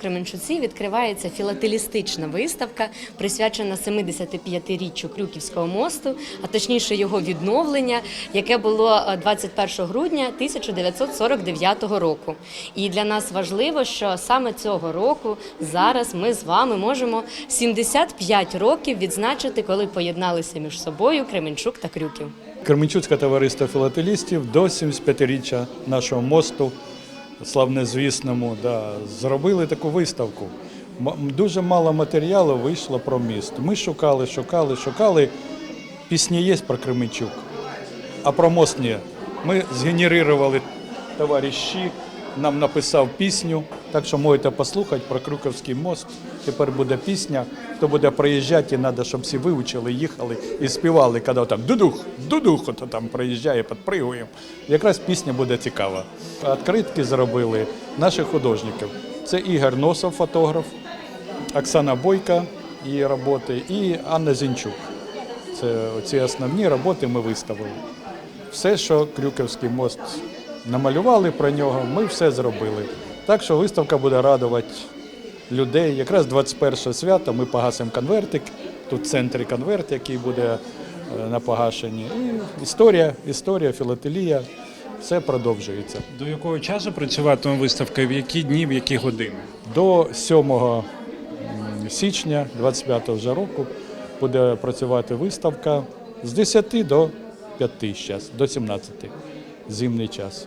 Кременчуці відкривається філателістична виставка, присвячена 75-річчю Крюківського мосту, а точніше його відновлення, яке було е, 21 грудня 1949 року. І для нас важливо, що саме цього року зараз ми з вами можемо 75 років відзначити, коли поєдналися між собою Кременчук та Крюків. Кременчуцьке товариство філателістів до 75-річчя нашого мосту, славнозвісному, да, зробили таку виставку. Дуже мало матеріалу вийшло про міст. Ми шукали, шукали, шукали. Пісні є про Кременчук, а про мост ні. Ми згенерували товариші, нам написав пісню, так що можете послухати про Крюковський мост. Тепер буде пісня. Хто буде проїжджати, треба, щоб всі вивчили, їхали і співали, коли там дудух, дудух, ото там проїжджає, підпригуємо. Якраз пісня буде цікава. Відкритки зробили наших художників. Це Ігор Носов, фотограф, Оксана Бойка, її роботи, і Анна Зінчук. Це ці основні роботи ми виставили. Все, що Крюківський мост намалювали про нього, ми все зробили. Так що виставка буде радувати людей. Якраз 21 свято ми погасимо конвертик. Тут в центрі конверт, який буде е, на погашенні. І історія, історія, філателія, все продовжується. До якого часу працюватиме виставка? В які дні, в які години? До 7 січня 25 вже року буде працювати виставка з 10 до 5 зараз, до 17 зимний час.